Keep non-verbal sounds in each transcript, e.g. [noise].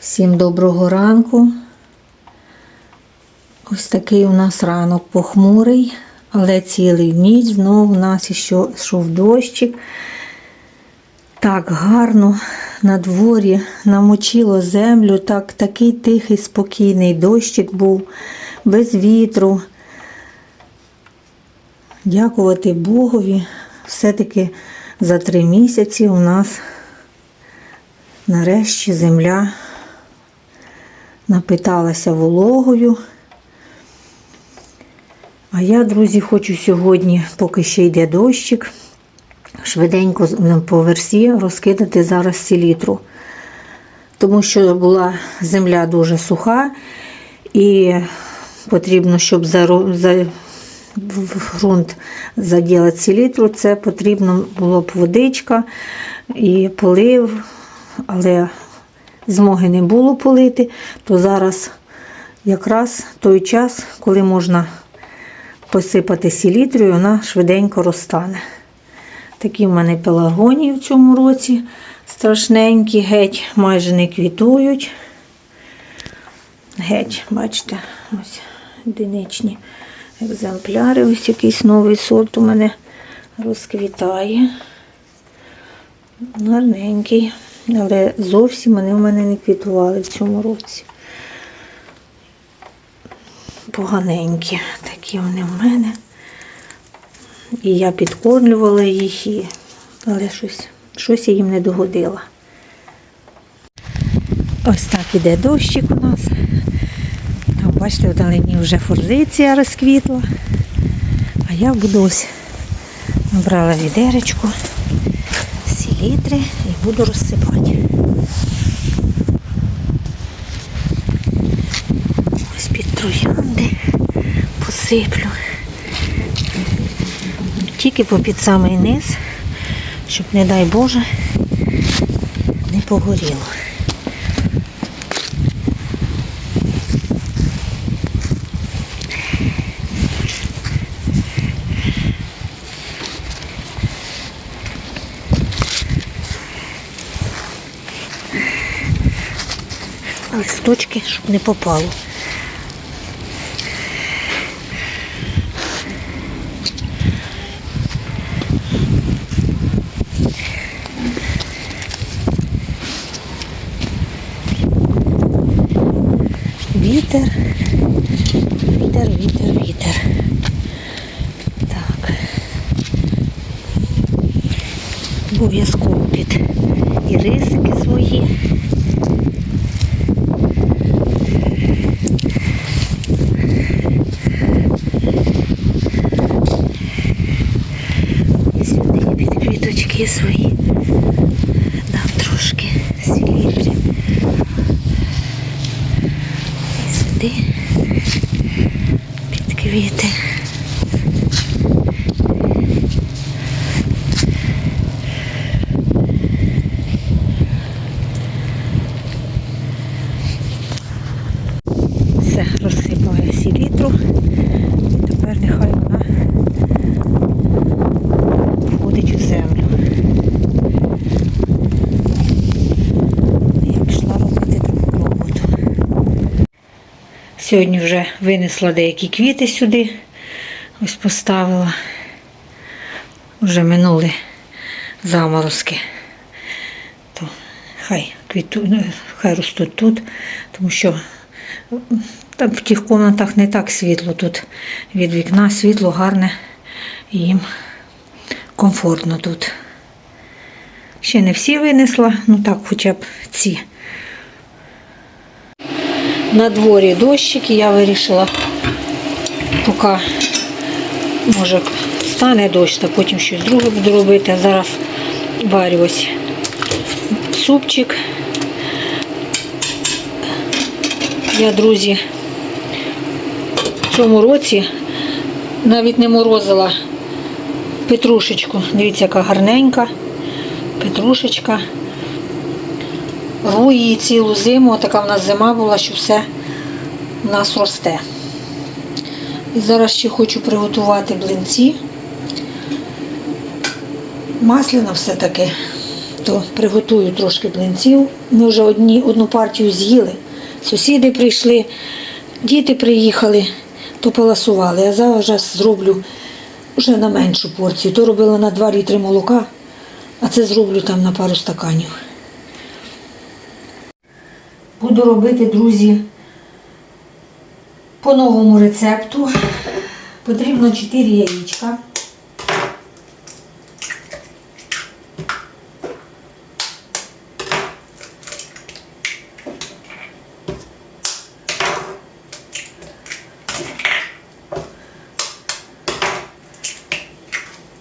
Всім доброго ранку. Ось такий у нас ранок похмурий, але цілий ніч знову у нас іще йшов дощик. Так гарно на дворі намочило землю, так, такий тихий, спокійний дощик був, без вітру. Дякувати Богові. Все-таки за три місяці у нас нарешті земля напиталася вологою. А я, друзі, хочу сьогодні, поки ще йде дощик, швиденько по версі розкидати зараз селітру. Тому що була земля дуже суха, і потрібно, щоб за, за в ґрунт заділити селітру, це потрібно було б водичка і полив, але змоги не було полити, то зараз якраз той час, коли можна посипати селітрою, вона швиденько розтане. Такі в мене пелагонії в цьому році страшненькі, геть майже не квітують. Геть, бачите, ось одиничні екземпляри. Ось якийсь новий сорт у мене розквітає. Гарненький, але зовсім вони в мене не квітували в цьому році. Поганенькі такі вони в мене. І я підкормлювала їх, але щось, щось я їм не догодила. Ось так іде дощик у нас. Там, бачите, вдалині вже форзиція розквітла. А я буду ось набрала відеречку, селітри і буду розсипати. Ось під троянди посиплю. Тільки попід самий низ, щоб, не дай Боже, не погоріло. Листочки, щоб не попало. Вітер, вітер, вітер, вітер. Так. Обов'язково під і рисики свої. І сюди під квіточки свої. Дам трошки селітри. І сюди під квіти. Все, розсипала я селітру. Тепер нехай вона входить у землю. Я пішла робити таку роботу. Сьогодні вже винесла деякі квіти сюди. Ось поставила. Вже минули заморозки. То хай квіту, ну, хай ростуть тут, тому що там в тих кімнатах не так світло тут від вікна, світло гарне і їм комфортно тут. Ще не всі винесла, ну так хоча б ці. На дворі дощик, і я вирішила, поки може стане дощ, та потім щось друге буду робити. А зараз варю ось супчик. Я, друзі, в цьому році навіть не морозила петрушечку. Дивіться, яка гарненька. Петрушечка. Рву її цілу зиму, така в нас зима була, що все в нас росте. І зараз ще хочу приготувати блинці. Масляно все-таки. то приготую трошки блинців. Ми вже одні, одну партію з'їли. Сусіди прийшли, діти приїхали, то поласували. Я зараз зроблю вже на меншу порцію. То робила на 2 літри молока, а це зроблю там на пару стаканів. Буду робити, друзі, по новому рецепту. Потрібно 4 яєчка.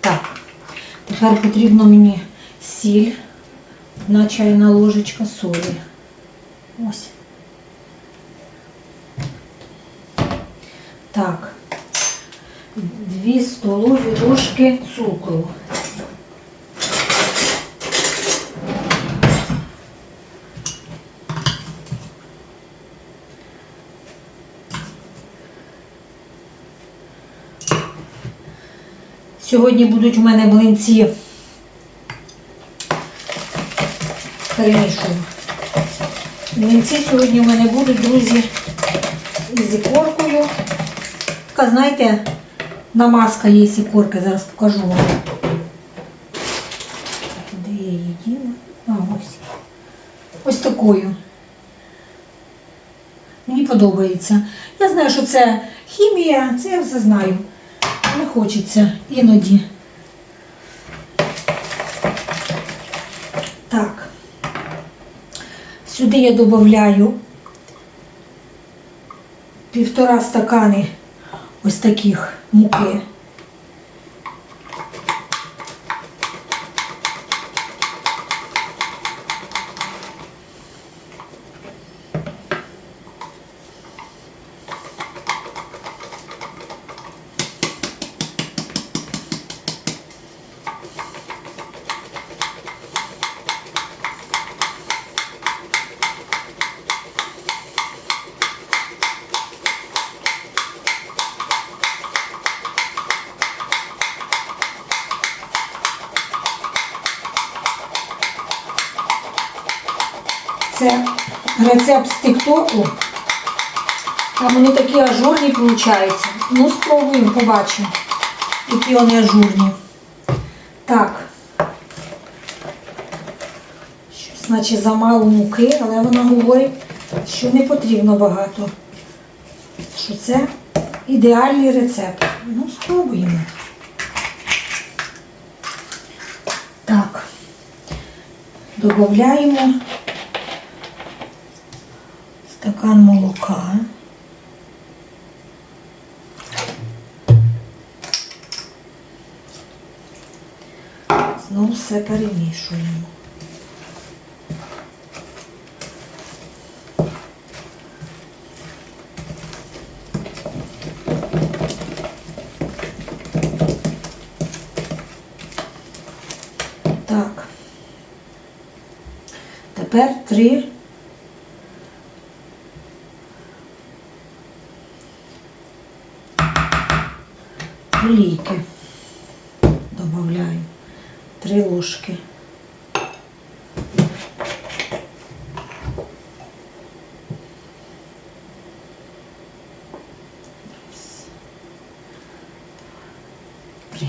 Так, тепер потрібно мені сіль, одна чайна ложечка солі. Ось. Так. Дві столові ложки цукру. Сьогодні будуть у мене блинці. Перемішую. Млинці сьогодні в мене будуть, друзі, із ікоркою. Така, знаєте, намазка є з ікорки, зараз покажу вам. Де я її діла? А, ось. Ось такою. Мені подобається. Я знаю, що це хімія, це я все знаю. Не хочеться іноді. Так. Сюди я додаю півтора стакани ось таких муки. Це рецепт з Тіктоку. Там вони такі ажурні виходять. Ну, спробуємо, побачимо, які вони ажурні. Так. Щось, наче замало муки, але вона говорить, що не потрібно багато. Що це ідеальний рецепт. Ну, спробуємо. Так. Додаємо стакан молока. Знову все перемішуємо. Тепер три олійки добавляю три ложки. Три.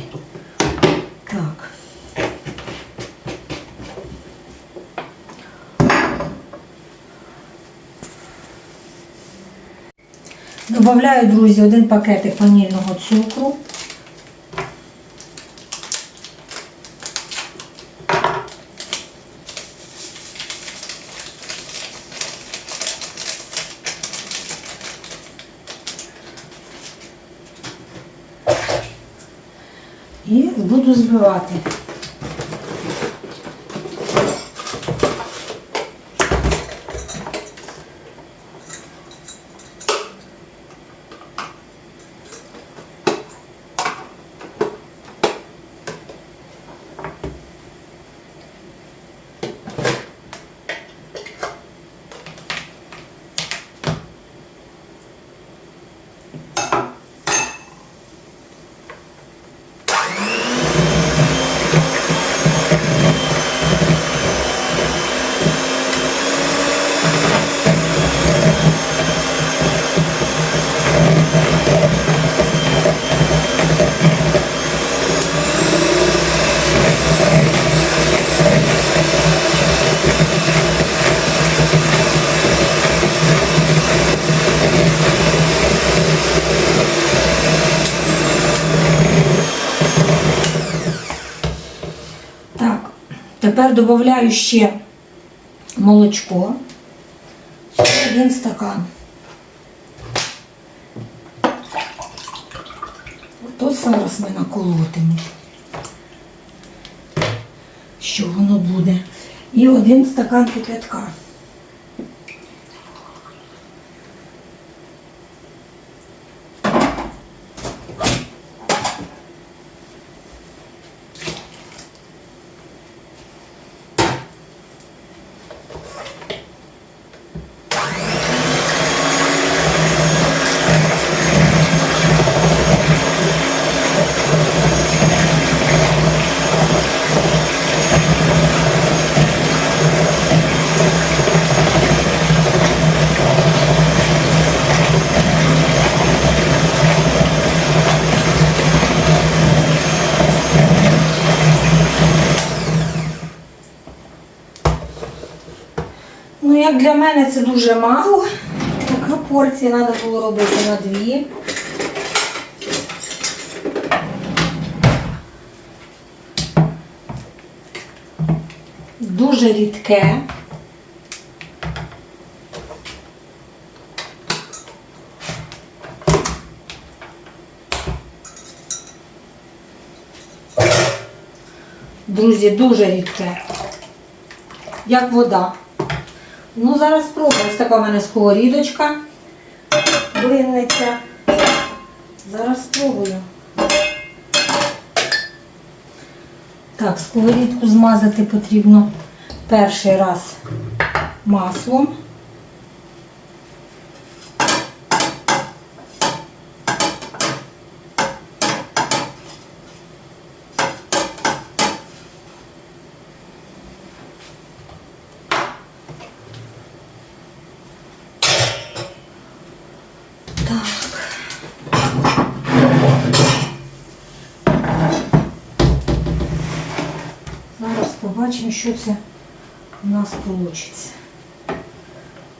Добавляю, друзі, один пакетик ванільного цукру. І буду збивати. Тепер додаю ще молочко. Ще один стакан. Ото зараз ми наколотимо. Що воно буде? І один стакан кипятка. Ну, як для мене це дуже мало. Така порція треба було робити на дві. Дуже рідке. Друзі, дуже рідке. Як вода. Ну, зараз спробую. Ось така в мене сковорідочка. Блинниця. Зараз спробую. Так, сковорідку змазати потрібно перший раз маслом. Так. Зараз побачимо, що це у нас вийде.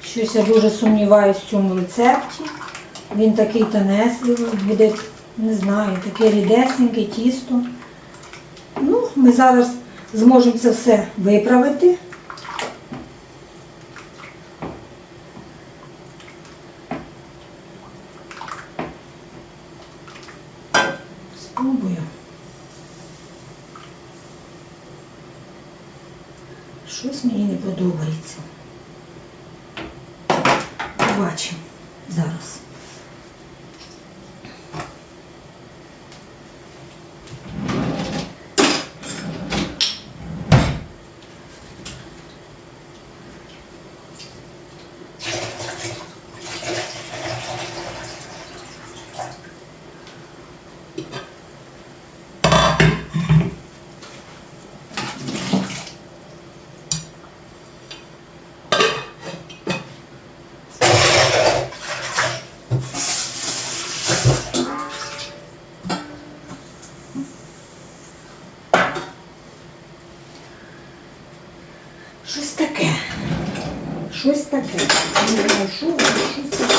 Щось я дуже сумніваюся в цьому рецепті. Він такий тонесливий, буде, не знаю, таке рідесеньке тісто. Ну, ми зараз зможемо це все виправити. Спробую. Щось мені не подобається. Побачимо зараз. Щось таке. Щось таке. Не знаю, що, але щось таке.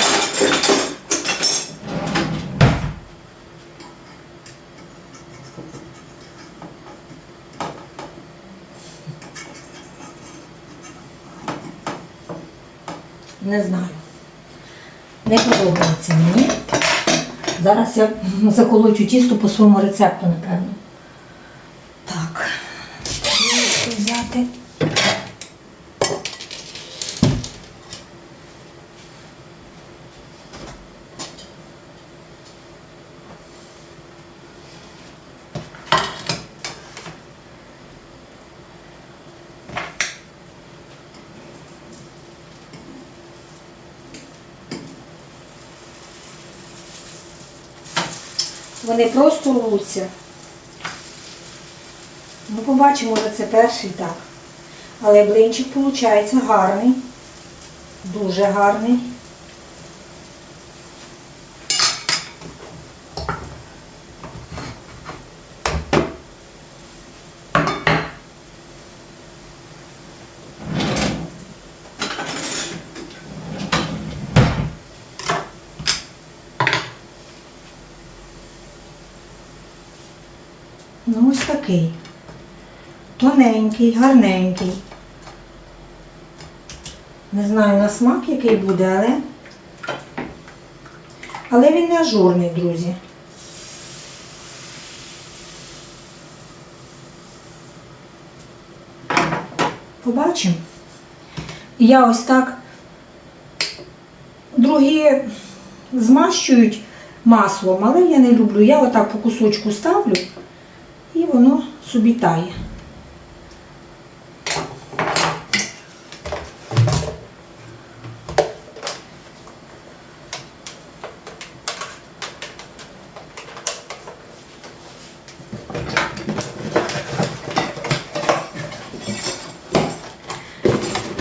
Не знаю. Не подобається мені. Зараз я [laughs] заколочу тісто по своєму рецепту, напевно. Так. Що взяти? Вони просто рвуться. Ну, побачимо, вже це перший так. Але блинчик виходить гарний. Дуже гарний. Ну, ось такий. тоненький, гарненький. Не знаю на смак, який буде, але. Але він не ажурний, друзі. Побачимо. Я ось так. Другі змащують маслом, але я не люблю. Я отак по кусочку ставлю воно собі тає.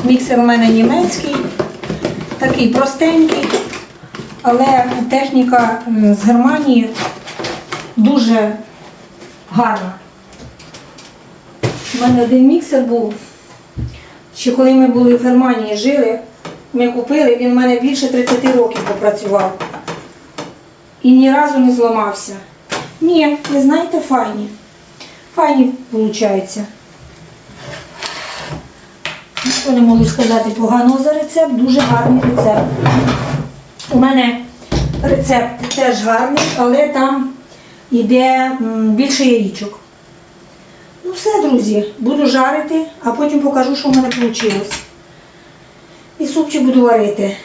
Міксер у мене німецький, такий простенький, але техніка з Германії дуже гарна. У мене один міксер був. Ще коли ми були в Германії, жили, ми купили, він у мене більше 30 років попрацював. І ні разу не зламався. Ні, ви знаєте, файні. Файні виходить. Нічого не можу сказати поганого за рецепт, дуже гарний рецепт. У мене рецепт теж гарний, але там йде більше яєчок. Ну все, друзі, буду жарити, а потім покажу, що в мене вийшло. І супчик буду варити.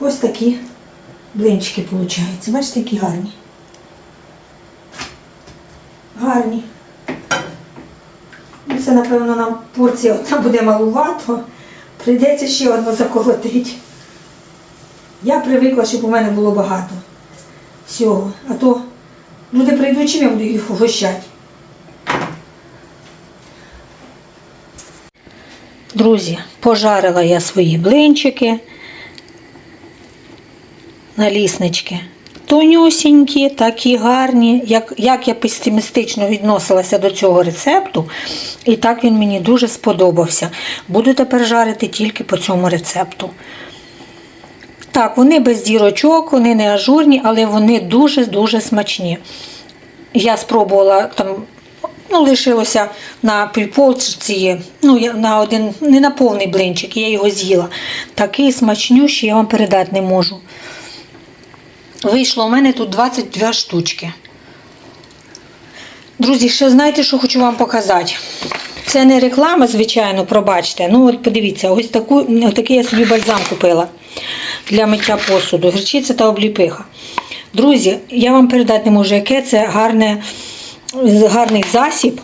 Ось такі блинчики виходять. Бачите, які гарні. Гарні. Ну, Це, напевно, нам порція одна буде малувато. Прийдеться ще одну заколотити. Я привикла, щоб у мене було багато всього. А то люди прийдуть, чим я буду їх угощати. Друзі, пожарила я свої блинчики, наліснички. Тонюсінькі, такі гарні, як, як я песимістично відносилася до цього рецепту, і так він мені дуже сподобався. Буду тепер жарити тільки по цьому рецепту. Так, вони без дірочок, вони не ажурні, але вони дуже-дуже смачні. Я спробувала там, ну, лишилося на півполці, ну, на один, не на повний блинчик, я його з'їла. Такий смачнющий, я вам передати не можу. Вийшло у мене тут 22 штучки. Друзі, ще знаєте, що хочу вам показати? Це не реклама, звичайно, пробачте. Ну, от подивіться, ось таку, такий я собі бальзам купила для миття посуду. Гречиця та обліпиха. Друзі, я вам передати не можу, яке це гарне, гарний засіб.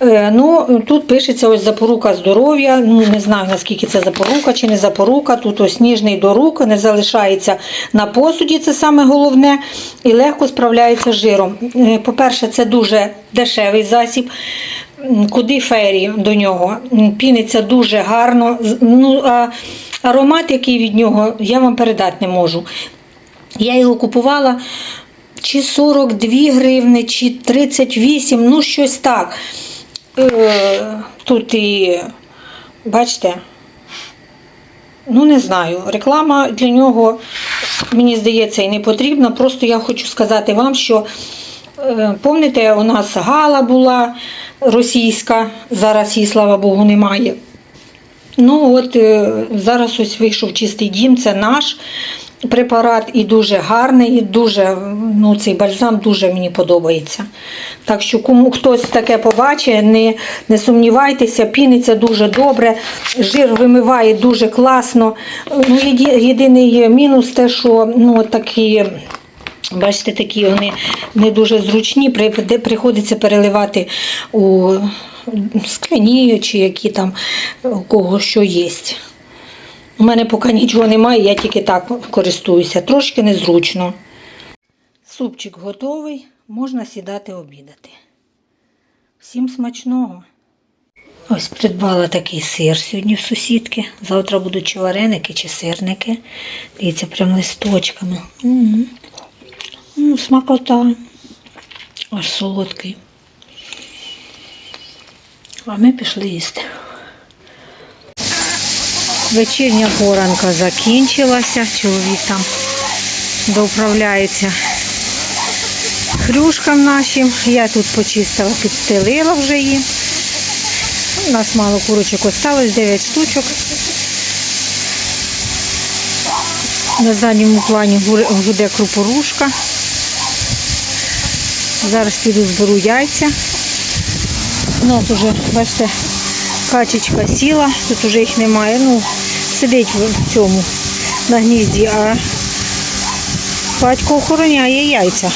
Е, Ну, тут пишеться ось запорука здоров'я. Ну, не знаю, наскільки це запорука чи не запорука. Тут ось ніжний до рук, не залишається на посуді, це саме головне, і легко справляється з жиром. Е, По-перше, це дуже дешевий засіб. Куди фері до нього? Піниться дуже гарно. Ну, а аромат, який від нього, я вам передати не можу. Я його купувала чи 42 гривни, чи 38, ну щось так. Е, Тут і, бачите, ну не знаю, реклама для нього, мені здається, і не потрібна. Просто я хочу сказати вам, що е, помните, у нас Гала була російська, зараз її, слава Богу, немає. Ну, от е, зараз ось вийшов чистий дім, це наш препарат і дуже гарний, і дуже, ну, цей бальзам дуже мені подобається. Так що, кому хтось таке побачить, не, не сумнівайтеся, піниться дуже добре, жир вимиває дуже класно. Ну, єдиний мінус те, що ну, такі. Бачите, такі вони не дуже зручні, де приходиться переливати у скляні чи які там у кого що є. У мене поки нічого немає, я тільки так користуюся. Трошки незручно. Супчик готовий, можна сідати обідати. Всім смачного. Ось придбала такий сир сьогодні в сусідки. Завтра будуть чи вареники, чи сирники. Дивіться, прям листочками. М. М, Смакота. Аж солодкий. А ми пішли їсти. Вечірня поранка закінчилася. Чоловік там доуправляється хрюшкам нашим. Я тут почистила, підстелила вже їм. У нас мало курочок осталось, 9 штучок. На задньому плані гуде крупорушка. Зараз піду зберу яйця. У нас вже, бачите, качечка сіла, тут вже їх немає. Ну, сидить в цьому на гнізді, а батько охороняє яйця.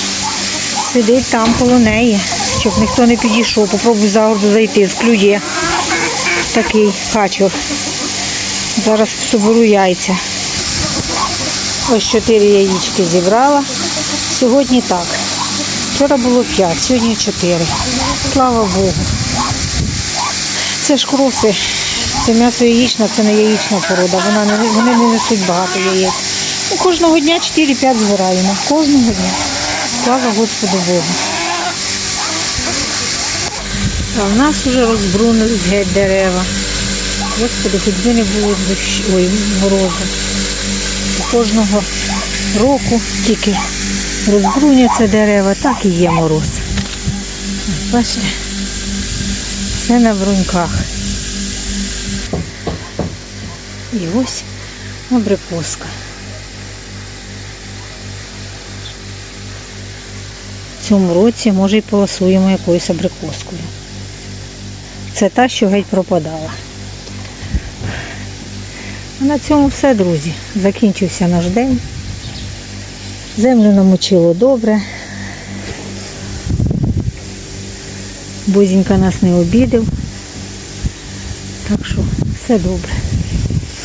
Сидить там коло неї, щоб ніхто не підійшов. Попробуй за горду зайти, вклює такий качур. Зараз соберу яйця. Ось чотири яєчки зібрала. Сьогодні так. Вчора було п'ять, сьогодні чотири. Слава Богу. Це ж кроси. Це м'ясо яєчна, це не яєчна порода. Вона не, вони не несуть багато яєць. Ну, кожного дня 4-5 збираємо. Кожного дня. Слава Господу Богу. А в нас вже розбрунились геть дерева. Господи, хоч би не було дощ... Ой, морозу. Кожного року тільки розбруняться дерева, так і є мороз. Бачите, все на бруньках. І ось абрикоска. В цьому році, може, і полосуємо якоюсь абрикоскою. Це та, що геть пропадала. А на цьому все, друзі. Закінчився наш день. Землю намочило добре. Бузінька нас не обідав. Так що все добре.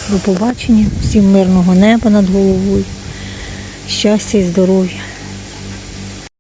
До побачення. Всім мирного неба над головою. Щастя і здоров'я.